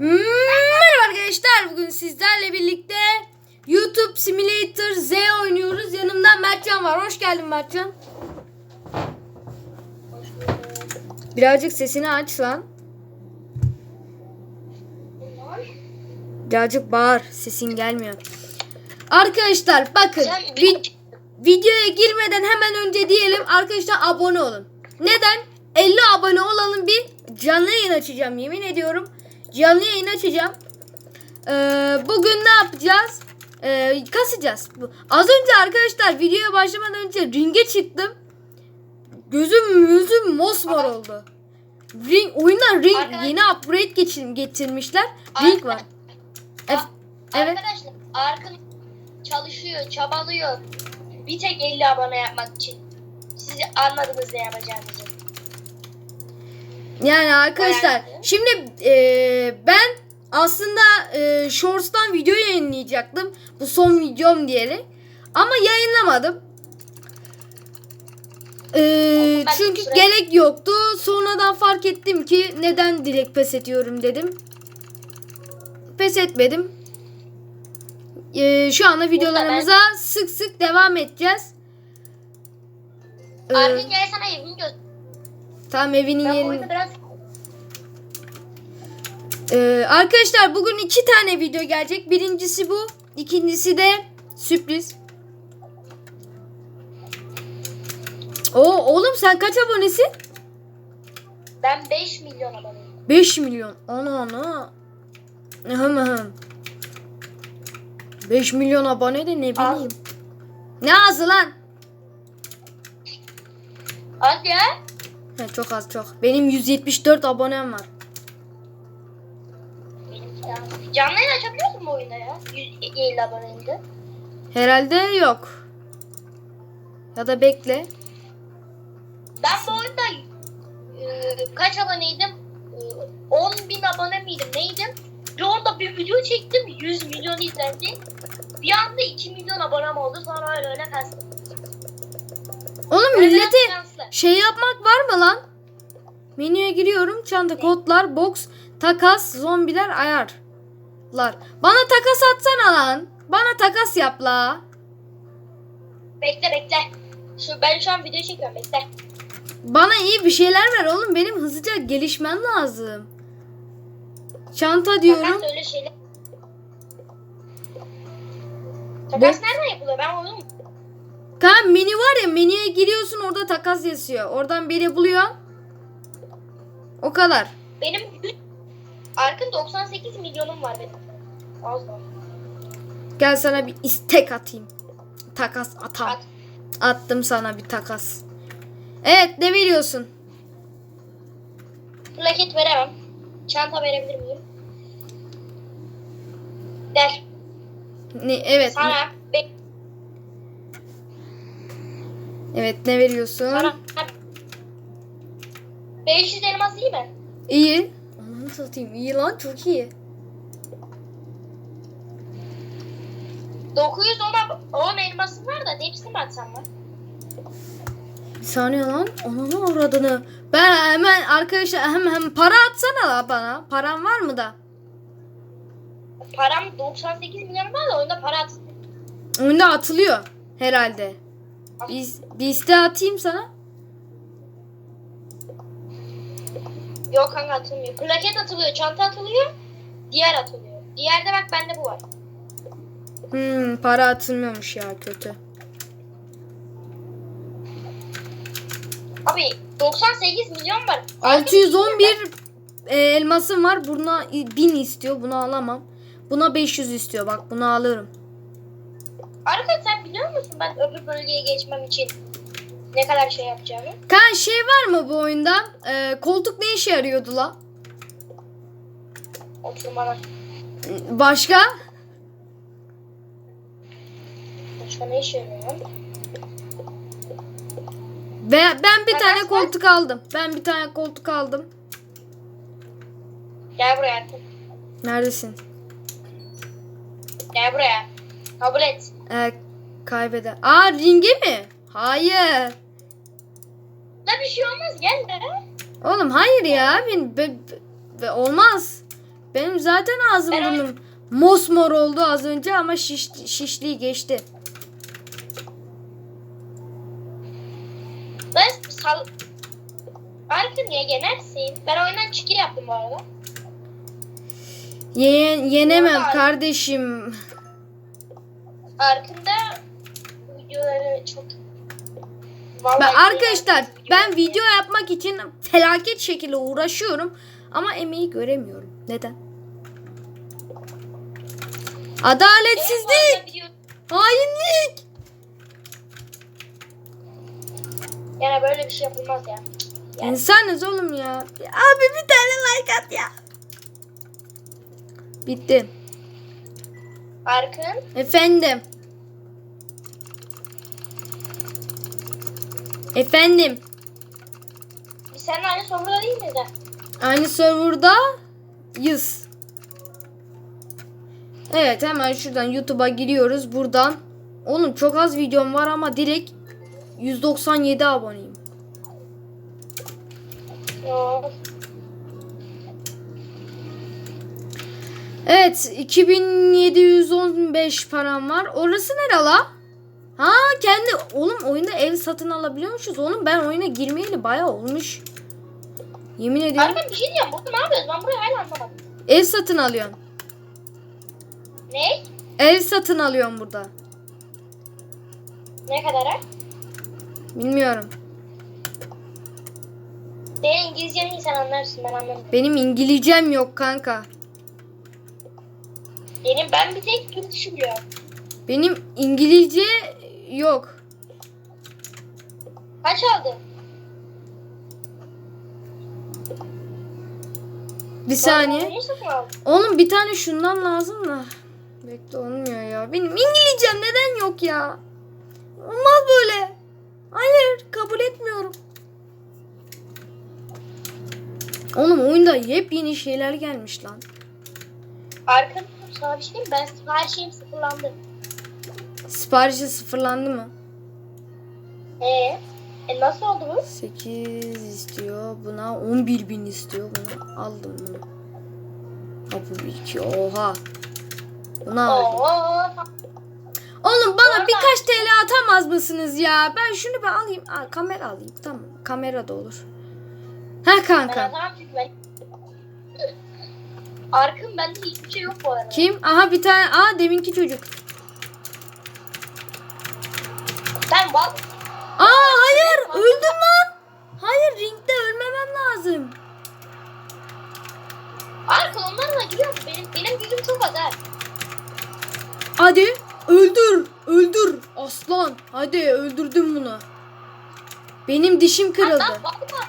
Merhaba arkadaşlar. Bugün sizlerle birlikte YouTube Simulator Z oynuyoruz. Yanımda Mertcan var. Hoş geldin Mertcan. Birazcık sesini aç lan. Birazcık bağır. Sesin gelmiyor. Arkadaşlar bakın. Sen vi- videoya girmeden hemen önce diyelim arkadaşlar abone olun. Neden? 50 abone olalım bir canlı yayın açacağım yemin ediyorum. Canlı yayın açacağım. Ee, bugün ne yapacağız? Ee, kasacağız. Az önce arkadaşlar videoya başlamadan önce ringe çıktım. Gözüm yüzüm mosmor oldu. Ring, oyuna ring Arkadaş- yeni upgrade geçin, getirmişler. Ring var. Ef- evet. Arkadaşlar Arkın çalışıyor, çabalıyor. Bir tek 50 abone yapmak için. Siz anladınız ne yapacağınızı. Yani arkadaşlar Bayağı. şimdi e, ben aslında e, Shorts'tan video yayınlayacaktım. Bu son videom diyerek. Ama yayınlamadım. E, Ben çünkü süre- gerek yoktu. Sonradan fark ettim ki neden direkt pes ediyorum dedim. Pes etmedim. E, şu anda videolarımıza sık sık devam edeceğiz. E, gel sana evini göster. Tamam evinin Ben yerini. biraz Ee, arkadaşlar bugün iki tane video gelecek. Birincisi bu. ikincisi de sürpriz. Oo, oğlum sen kaç abonesin? ben 5 milyon aboneyim. 5 milyon. Ana ana. Hım hım. 5 milyon abone de ne Az. bileyim. Ne azı lan? Az ya. He, çok az çok. Benim 174 abonem var. Canlı yayın açabiliyorsun bu oyunda ya. 150 aboneydi. Herhalde yok. Ya da bekle. Ben bu oyunda e, kaç aboneydim? E, 10 bin abone miydim neydim? Bir onda bir video çektim 100 milyon izlendi. Bir anda 2 milyon abonem oldu sonra öyle öyle kastım. Oğlum millete. Şey yapmak var mı lan? Menüye giriyorum. Çanta, kodlar, box, takas, zombiler, ayarlar. Bana takas atsana lan. Bana takas yap la. Bekle bekle. Şu, ben şu an video çekiyorum bekle. Bana iyi bir şeyler ver oğlum. Benim hızlıca gelişmem lazım. Çanta diyorum. Takas öyle şeyler. Takas nereden yapılıyor ben onu Kan menü var ya menüye giriyorsun orada takas yazıyor. Oradan biri buluyor. O kadar. Benim Arkın 98 milyonum var benim. Az var. Gel sana bir istek atayım. Takas atam. At. Attım sana bir takas. Evet ne veriyorsun? Plaket veremem. Çanta verebilir miyim? Der. Ne, evet. Sana. Be- Evet ne veriyorsun? sana. 500 elmas iyi mi? İyi. Ananı satayım. İyi lan çok iyi. 910 ab- 10 elmasım var da hepsini mi atsam lan? Bir saniye lan. Ananı avradını. Ben hemen arkadaşlar hem hem para atsana bana. Param var mı da? Param 98 milyon var da oyunda para at. Oyunda atılıyor herhalde. Biz bir iste atayım sana. Yok kanka atılmıyor. Plaket atılıyor, çanta atılıyor, diğer atılıyor. Diğerde bak bende bu var. Hmm, para atılmıyormuş ya kötü. Abi 98 milyon var. 611 e, elmasım var. Buna 1000 istiyor. Bunu alamam. Buna 500 istiyor. Bak bunu alırım. Arkadaş sen biliyor musun ben öbür bölgeye geçmem için ne kadar şey yapacağımı? Kan şey var mı bu oyunda? E, koltuk ne işe yarıyordu la? Oturmalar. Başka? Başka ne işe yarıyor? Ve ben bir Takas tane koltuk aldım. Ben bir tane koltuk aldım. Gel buraya artık. Neredesin? Gel buraya. Kabul et. E, kaybeder. Aa ringe mi? Hayır. La bir şey olmaz gel de. Oğlum hayır ya. Ben, be- be- olmaz. Benim zaten ağzım Ben burnum mosmor oldu az önce ama şiş, şişliği geçti. Ben sal... Arka niye yenersin? Ben oyundan çıkır yaptım bu arada. Ye- yenemem kardeşim. Arkında videoları çok... Ben Vallahi arkadaşlar video- ben video yapmak için felaket şekilde uğraşıyorum ama emeği göremiyorum. Neden? En Adaletsizlik, hainlik. Yani böyle bir şey yapılmaz ya. Yani İnsanız oğlum. Ya Abi bir tane like at ya. Bitti. Arkın Efendim. Efendim. biz seninle aynı soruda değil miyiz? Aynı serverda yüz. Evet hemen şuradan YouTube'a giriyoruz. Buradan. Oğlum çok az videom var ama direkt 197 aboneyim. Evet 2715 param var. Orası nere la? Ha kendi oğlum oyunda ev satın alabiliyormuşuz. Oğlum ben oyuna girmeyeli bayağı olmuş. Yemin ediyorum. Arkın bir şey diyeceğim. Burada ne yapıyoruz? Ben burayı hala anlamadım. Ev satın alıyorsun. Ne? Ev satın alıyorsun burada. Ne kadar ha? Bilmiyorum. Senin İngilizceni iyi sen anlarsın ben anlamıyorum. Benim İngilizcem yok kanka. Benim ben bir tek Türk dışı biliyorum. Benim İngilizce yok. Kaç aldın? Bir saniye. Oğlum bir tane şundan lazım da. Bekle olmuyor ya. Benim İngilizcem neden yok ya? Olmaz böyle. Hayır kabul etmiyorum. Oğlum oyunda yepyeni şeyler gelmiş lan. Arkın sana bir şey diyeyim? Ben her şeyim sıfırlandı. Siparişi sıfırlandı mı? Ee, e nasıl oldu bu? 8 istiyor. Buna 11 bin istiyor. Bunu aldım bunu. Ha bu bir iki. Oha. Bunu aldım. Oo, Oğlum bana Orada- birkaç TL atamaz mısınız ya? Ben şunu bir alayım. Aa, kamera alayım. Tamam. Kamera da olur. Ha ben kanka. ben... Arkın bende hiçbir şey yok bu arada. Kim? Aha bir tane. Aa deminki çocuk. Ben bak... Aa hayır. Öldüm lan. Hayır ringde ölmemem lazım. Arkın onlarla giriyor mu? Benim, benim gücüm çok az ha. Hadi. Öldür. Öldür. Aslan. Hadi öldürdüm bunu. Benim dişim kırıldı. Hatta valla...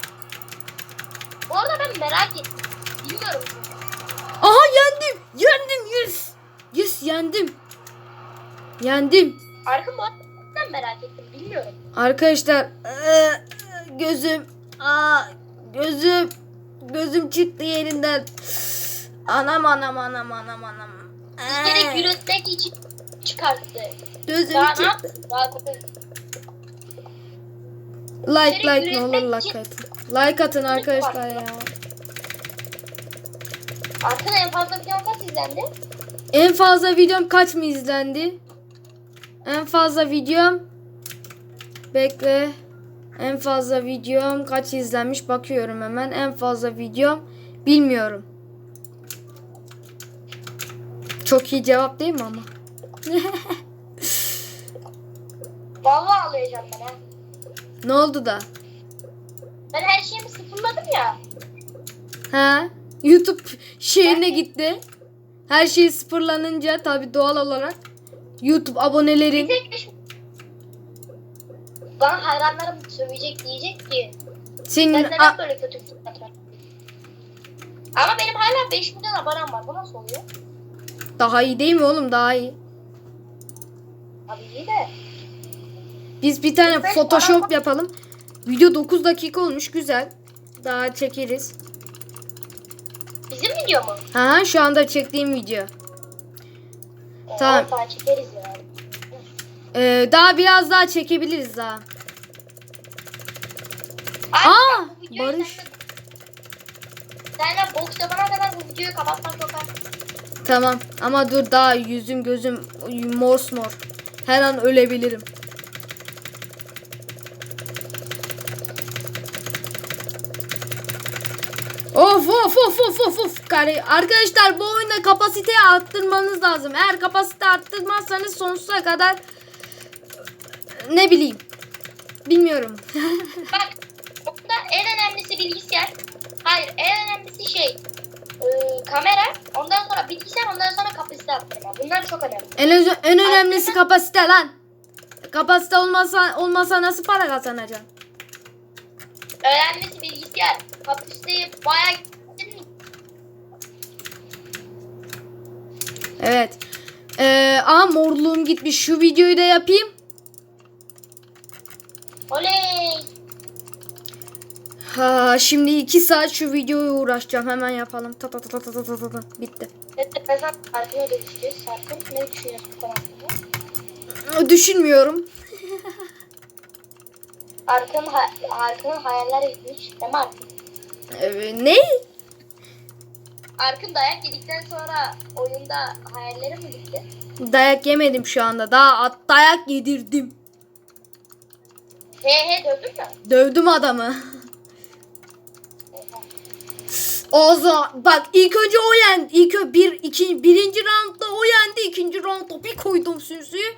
Bu arada ben merak ettim. Bilmiyorum. Aha yendim. Yendim. Yes. Yes yendim. Yendim. Arkın bu ben merak ettim. Bilmiyorum. Arkadaşlar eee, gözüm aa gözüm gözüm çıktı yerinden. Anam anam anam anam anam. Bir kere yürütmek için çıkarttı. Gözüm Daha çıktı. Daha Like like ne olur like atın. Like atın arkadaşlar ya. Arkın en fazla video kaç izlendi? En fazla videom kaç mı izlendi? En fazla videom bekle. En fazla videom kaç izlenmiş bakıyorum hemen. En fazla videom bilmiyorum. Çok iyi cevap değil mi ama? Vallahi ağlayacağım ben ha. ne oldu da? Ben her şeyimi sıfırladım ya. Ha? YouTube şeyine gitti. Her şey sıfırlanınca tabi doğal olarak YouTube Bir abonelerin tek. Bana hayranlarım sövecek diyecek ki. senin Ben neden böyle kötü video atıyorum? Ama benim hala 5 milyon abonem var. Bu nasıl oluyor? daha iyi değil mi oğlum daha iyi. Abi iyi de. Biz bir tane Ben- Photoshop yapalım. Video 9 dakika olmuş güzel. Daha çekeriz. Bizim video mu? Ha şu anda çektiğim video. Oo, Tamam. Daha çekeriz ya. Ee, daha biraz daha çekebiliriz daha. Abi, Aa, Barış. sen de- Sen de boks yapana kadar bu videoyu kapatmak çok az. Tamam ama dur daha yüzüm gözüm mor. Her an ölebilirim. Of of of of Kare- Arkadaşlar bu oyunda kapasiteyi arttırmanız lazım. Eğer kapasite arttırmazsanız sonsuza kadar ne bileyim. Bilmiyorum. Bak onda en önemlisi bilgisayar. Hayır en önemlisi şey e, kamera. Ondan sonra bilgisayar ondan sonra kapasite arttırma. Bunlar çok önemli. en, en önemlisi kapasite lan. Kapasite olmasa olmasa nasıl para kazanacaksın? Önemlisi bilgisayar. Kapasiteyi bayağı Evet. Ee, aa morluğum gitmiş. Şu videoyu da yapayım. Oley. Ha, şimdi iki saat şu videoya uğraşacağım. Hemen yapalım. Ta ta ta ta ta ta ta ta. Bitti. Evet, mesela Sarkın'a dönüşeceğiz. Sarkın ne düşünüyorsun bu konu hakkında? Düşünmüyorum. Arkın, ha Arkın'ın hayaller yıkmış. Değil mi Arkın? Ee, ne? Arkın dayak yedikten sonra oyunda hayalleri mi gitti? Dayak yemedim şu anda. Daha at dayak yedirdim. He he dövdün mü? Dövdüm adamı. Ağza bak ilk önce o yendi. İlk bir iki birinci roundda o yendi. ikinci roundda bir koydum sümsüyü.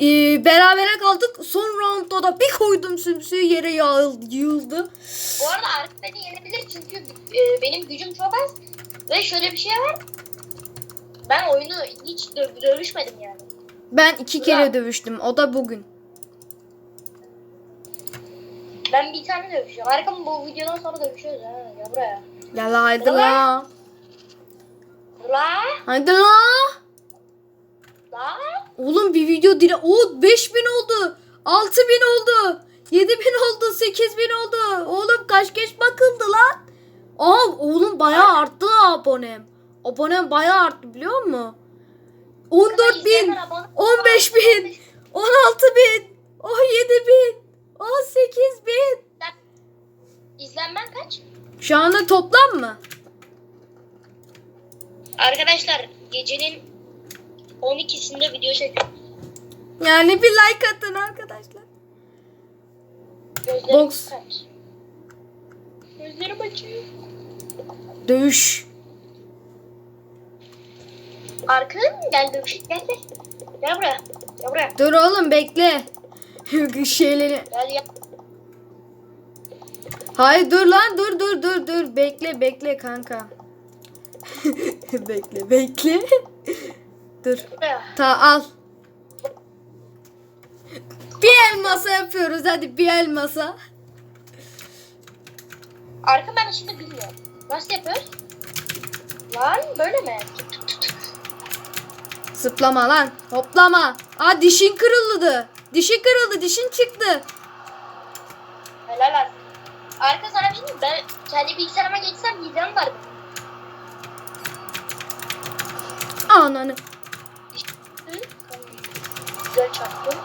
Ee, berabere kaldık. Son roundda da bir koydum sümsüyü yere yağıldı, yığıldı. Bu arada Arkın beni yenebilir çünkü e, benim gücüm çok az. Ve şöyle bir şey var. Ben oyunu hiç dö- dövüşmedim yani. Ben iki kere Ya. dövüştüm. O da bugün. Ben bir tane dövüşüyorum. Arkın bu videodan sonra dövüşüyoruz ha. Ya buraya. Ya la haydi Ulan. la. La Haydi la. la. Oğlum bir video dire. O 5000 oldu. 6000 oldu. 7000 oldu. 8000 oldu. Oğlum kaç geç bakıldı lan. Aa oğlum bayağı arttı abonem. Abonem bayağı arttı biliyor musun? 14 bin, İzleyenler abone- 15 bin, 16 bin, 17 bin, 18 bin. İzlenmen kaç? Şu anda toplam mı? Arkadaşlar gecenin 12'sinde video çekiyorum. Yani bir like atın arkadaşlar. Gözlerim Boks. kaç? Gözlerim açıyor. Dövüş. Arkın gel dövüş gel gel. Gel buraya. Gel buraya. Dur oğlum bekle. Şeyleri. Gel ya. Hayır dur lan dur dur dur dur. Bekle bekle kanka. bekle bekle. dur. Ta al. Bir el masa yapıyoruz hadi bir el Arkın ben şimdi bilmiyorum. Nasıl yapıyoruz? Lan böyle mi? Zıplama lan. Hoplama. Aa dişin kırıldı. Dişin kırıldı. Dişin çıktı. Helal olsun. Arka sana bir şey diyeyim? Ben kendi bilgisayarıma geçsem hizam var. Ananı. Hı? Güzel çarptım.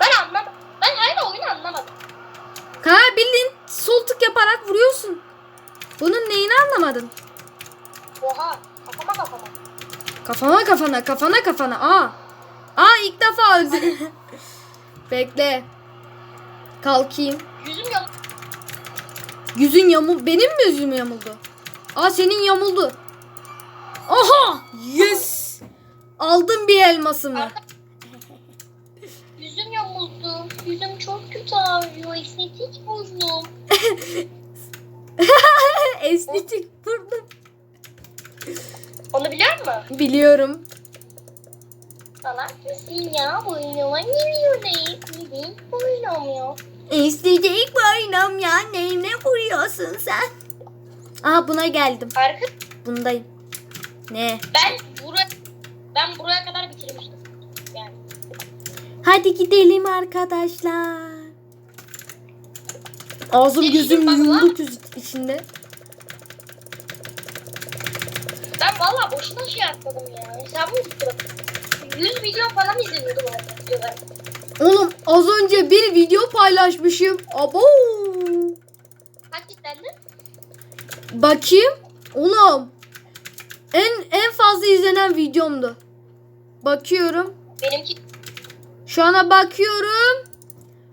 Ben anlamadım. Ben hala oyunu anlamadım. Ha bildiğin sol tık yaparak vuruyorsun. Bunun neyini anlamadın? Oha. Kafama kafama. Kafana kafana kafana kafana. Aa. Aa ilk defa öldü. Bekle. Kalkayım. Yüzüm yok. Yüzün yamul. Benim mi yüzüm yamuldu? Aa senin yamuldu. Aha! Yes! Aldım bir elmasımı. Yüzüm yamuldu. Yüzüm çok kötü ağrıyor. Estetik bozdum. Estetik burnum. Onu biliyor musun? Biliyorum. Salak mısın ya? Boynuma geliyor ne? Neden boynum Estetik burnum ya. Neyine vuruyorsun sen? Aa buna geldim. Arka Bundayım. Ne? ben buraya ben buraya kadar bitirmiştim. Yani Hadi gidelim arkadaşlar. Ağzım gözüm bak lan. yumruk yüz içinde. ben valla boşuna şey atladım ya. Hesabımı tuttum. 100 milyon falan izleniyordu bu arada videolar. Oğlum az önce bir video paylaşmışım. Abo. Kaç izlendi? Bakayım. Oğlum. En en fazla izlenen videomdu. Bakıyorum. Benimki Şu ana bakıyorum.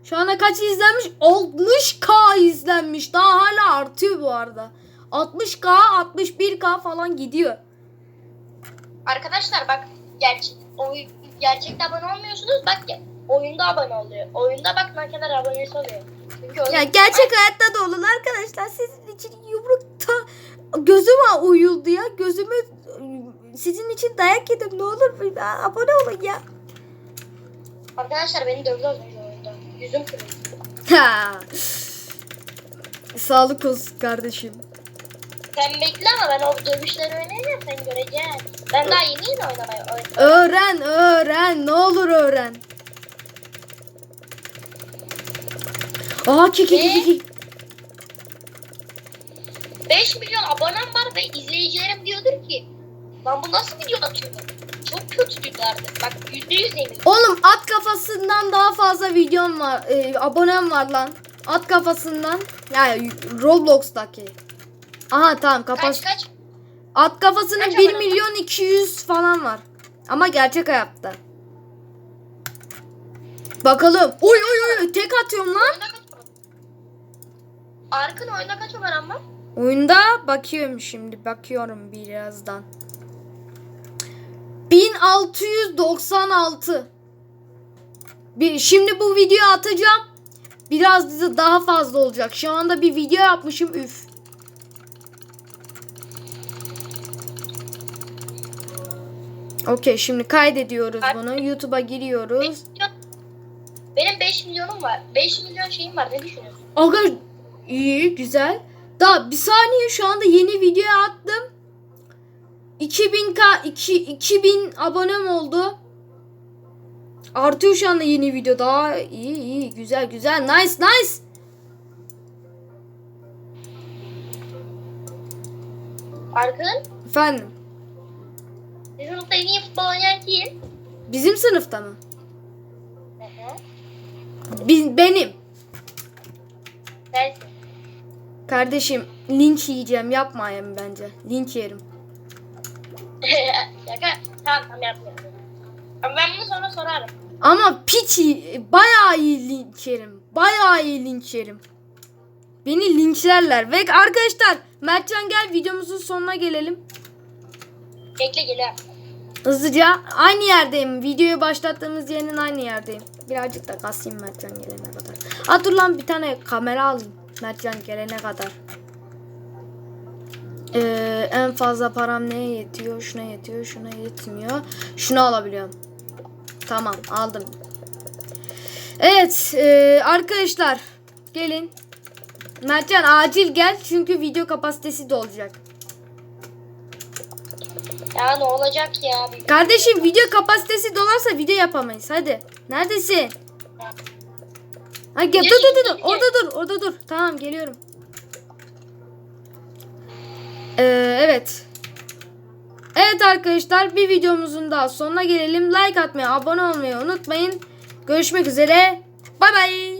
Şu ana kaç izlenmiş? 60k izlenmiş. Daha hala artıyor bu arada. 60k, 61k falan gidiyor. arkadaşlar bak gerçek oyun gerçekte abone olmuyorsunuz bak oyunda abone oluyor. Oyunda bak ne kadar abonesi oluyor. Çünkü oyun, Ya gerçek hayatta da olun arkadaşlar. Sizin için yumrukta gözüme uyuldu ya. Gözüme sizin için dayak yedim. Ne olur abone olun ya. arkadaşlar beni dövdü az önce. Yüzüm kırıldı. Sağlık olsun kardeşim. Sen bekle ama ben o dövüşleri oynayacağım sen göreceksin. Ben daha yeni yeni oynamaya oynadım. Öğren, öğren. Ne olur öğren. Aa ki ki ki ki. 5 milyon abonem var ve izleyicilerim diyordur ki lan bu nasıl video atıyor? Çok kötüdülerdi. Bak yüzde yüz eminim. Oğlum at kafasından daha fazla videom var. E, abonem var lan. At kafasından. Yani Roblox'taki. Aha tamam kapat. Kaç kaç? At kafasının Kaç 1 abone milyon 200 falan var. Ama gerçek hayatta. Bakalım. Oy oy oy tek atıyorum lan. Arkın oyunda kaç abonem var? Oyunda bakıyorum şimdi. Bakıyorum birazdan. 1696. Bir, şimdi bu videoyu atacağım. Biraz da daha fazla olacak. Şu anda bir video yapmışım. Üf. Okey şimdi kaydediyoruz bunu. YouTube'a giriyoruz. Benim 5 milyonum var. 5 milyon şeyim var. Ne düşünüyorsun? Aga iyi güzel. Daha bir saniye şu anda yeni video attım. 2000k 2 2000 abonem oldu. Artıyor şu anda yeni video daha iyi iyi güzel güzel nice nice. Arkın, Efendim bizim sınıfta en iyi futbol oynayan kim? bizim sınıfta mı? Hı hı. Biz, benim. Sensin. Kardeşim linç yiyeceğim yapmayayım bence. Linç yerim. Şaka. Tamam tamam yapmıyorum. Ama ben bunu sonra sorarım. Ama piç iyi- bayağı iyi linç yerim. Bayağı iyi linç yerim. Beni linçlerler. Ve arkadaşlar Mertcan gel videomuzun sonuna gelelim. Bekle geliyorum. Hızlıca aynı yerdeyim. Videoyu başlattığımız yerin aynı yerdeyim. Birazcık da kasayım Mertcan gelene kadar. Dur lan bir tane kamera alayım. Mertcan gelene kadar. Ee, en fazla param neye yetiyor? Şuna yetiyor, şuna yetmiyor. Şunu alabiliyorum. Tamam aldım. Evet e, arkadaşlar gelin. Mertcan acil gel çünkü video kapasitesi dolacak. Ya ne olacak ya? Kardeşim video kapasitesi dolarsa video yapamayız. Hadi. Neredesin? Ha gel dur dur, dur. Orada dur. Orada dur. Tamam geliyorum. Ee, evet. Evet arkadaşlar bir videomuzun daha sonuna gelelim. Like atmayı, abone olmayı unutmayın. Görüşmek üzere. Bay bay.